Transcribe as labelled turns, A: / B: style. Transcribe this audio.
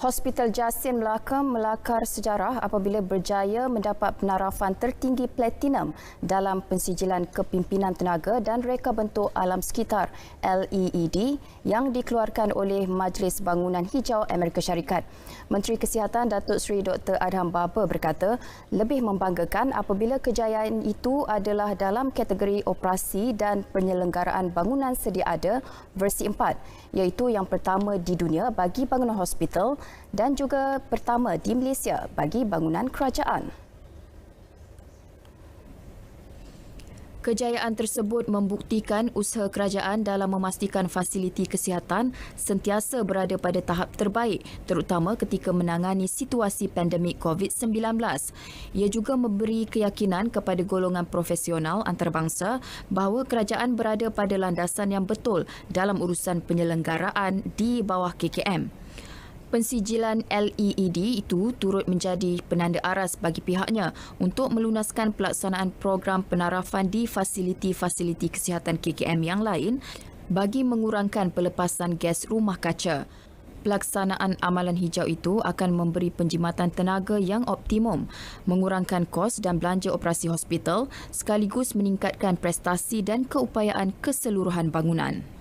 A: Hospital Jasin Melaka melakar sejarah apabila berjaya mendapat penarafan tertinggi platinum dalam pensijilan kepimpinan tenaga dan reka bentuk alam sekitar LEED yang dikeluarkan oleh Majlis Bangunan Hijau Amerika Syarikat. Menteri Kesihatan Datuk Seri Dr. Adham Baba berkata, lebih membanggakan apabila kejayaan itu adalah dalam kategori operasi dan penyelenggaraan bangunan sedia ada versi 4, iaitu yang pertama di dunia bagi bangunan hospital dan juga pertama di Malaysia bagi bangunan kerajaan. Kejayaan tersebut membuktikan usaha kerajaan dalam memastikan fasiliti kesihatan sentiasa berada pada tahap terbaik terutama ketika menangani situasi pandemik COVID-19. Ia juga memberi keyakinan kepada golongan profesional antarabangsa bahawa kerajaan berada pada landasan yang betul dalam urusan penyelenggaraan di bawah KKM. Pensijilan LEED itu turut menjadi penanda aras bagi pihaknya untuk melunaskan pelaksanaan program penarafan di fasiliti-fasiliti kesihatan KKM yang lain bagi mengurangkan pelepasan gas rumah kaca. Pelaksanaan amalan hijau itu akan memberi penjimatan tenaga yang optimum, mengurangkan kos dan belanja operasi hospital sekaligus meningkatkan prestasi dan keupayaan keseluruhan bangunan.